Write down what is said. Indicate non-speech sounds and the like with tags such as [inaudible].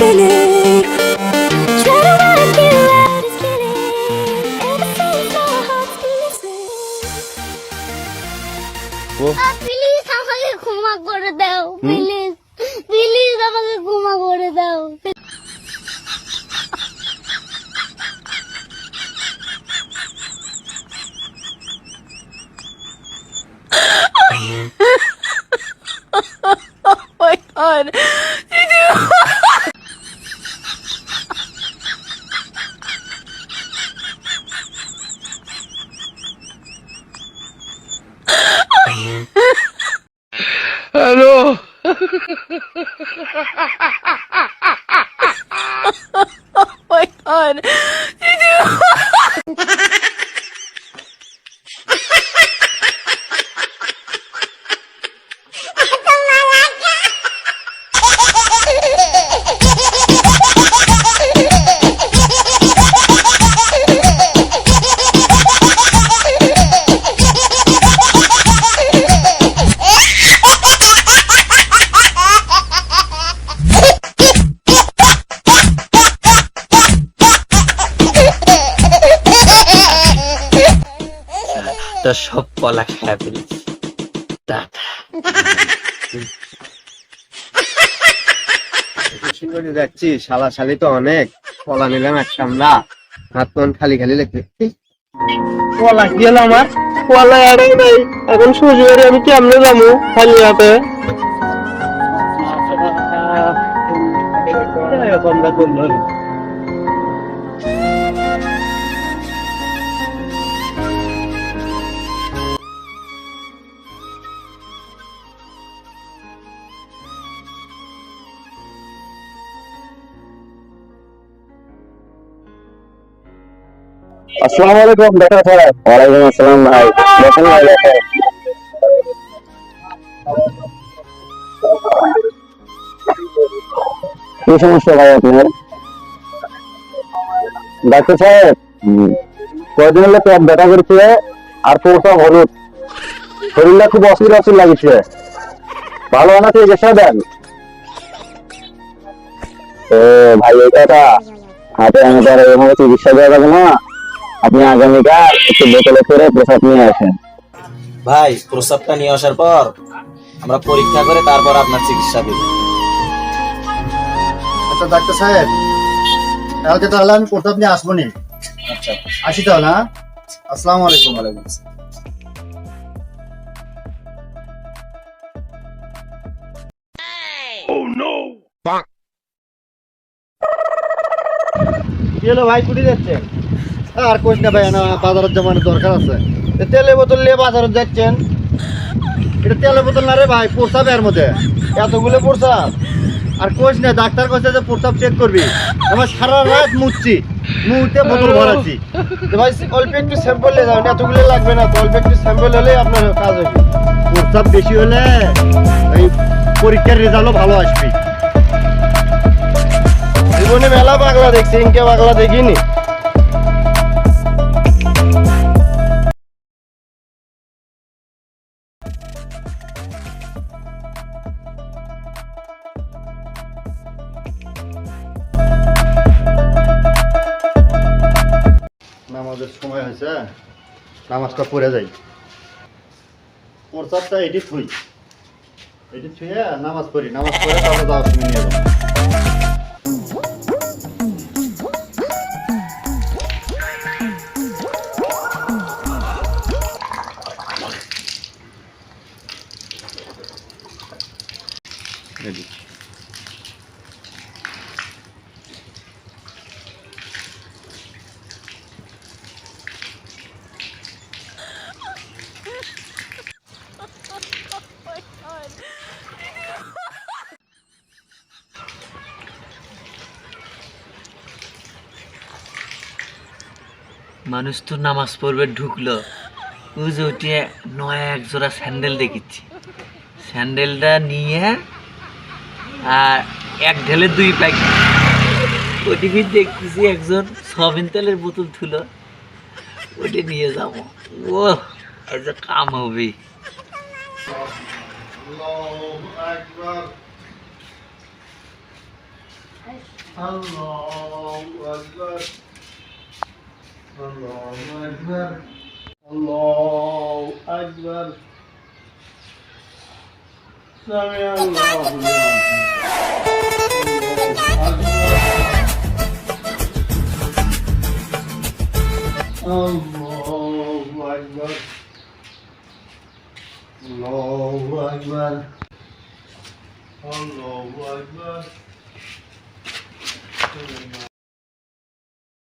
feeling. Try to wanna get what it's feeling. Ever since my heart's been missing. Oh, please, আমাকে ক্ষমা করে দাও please please আমাকে ক্ষমা করে দাও ¡Aló! [laughs] তো সব কলা খেয়ে ফেলেছি যাচ্ছি শালা শালি তো অনেক। কলা নিলাম একটা আমরা হাত মন খালি খালি লেগে কলা কি হলো আমার? কলা আড়াই নাই। এখন শ্বশুরে আমি কেমনে যাব? খালি হাতে। করল। আসসালামু আলাইকুম দেখা ওয়ালাইকুম আসসালাম ভাই দেখেন ভাই দেখেন। কি সমস্যা ভাই আপনার? ডাক্তার সাহেব কয়দিন হলো পেট ব্যথা করছে আর প্রসব হলুদ। শরীরটা খুব অস্থির অস্থির লাগছে। ভালো না চিকিৎসা দেন ও ভাই এই কথা। হাতে আমি তো আর এভাবে চিকিৎসা দেওয়া যাবে না। আপনি আগামীকাল একটু বোতলে করে প্রসাদ নিয়ে আসেন। ভাই প্রস্রাবটা নিয়ে আসার পর আমরা পরীক্ষা করে তারপর আপনার চিকিৎসা দেব। আচ্ছা ডাক্তার সাহেব কালকে তাহলে আমি নিয়ে আসব নি? আচ্ছা। আসি তাহলে হ্যাঁ? আসসালামু আলাইকুম। আলাইকুম কি হলো ভাই কুটি যাচ্ছে? আর কোচ না ভাই, না, বাজারের জমানো দরকার আছে। তেলের বোতল নিয়ে বাজারে যাচ্ছেন? এটা তেলের বোতল না রে ভাই প্রস্তাব এর মধ্যে। এতগুলো প্রস্তাব আর কোচ না, ডাক্তার কাছে যে প্রস্তাব চেক করবি। আমার সারা রাত মুছছি মুহূর্তে বোতল ভরাচ্ছি। ভাই, অল্প একটু স্যাম্পল নিয়ে যাবেন, এতগুলো লাগবে না, তো অল্প একটু স্যাম্পল হলেই আপনার কাজ হবে প্রস্তাব বেশি হলে এই পরীক্ষার রেজাল্টও ভালো আসবে। জীবনে মেলা পাগলা দেখছি ইনকে পাগলা দেখিনি। নামাজের সময় হয়েছে, নামাজটা পড়ে যাই। প্রচারটা এটি থুই এটি থুয়ে নামাজ পড়ি, নামাজ পড়ে তারপর যাওয়ার সময় নিয়ে যাব মানুষ তো নামাজ পড়বে ঢুকলো। ও যে উঠে নয়া এক জোড়া স্যান্ডেল দেখেছি স্যান্ডেলটা নিয়ে আর এক ঢেলে দুই প্যাক। ওটিভি দেখতেছি একজন সবিন তেলের বোতল তুলো ওটি নিয়ে যাব। ও যে কাম হবে। الله أكبر الله أكبر سمع الله الله أكبر الله أكبر الله أكبر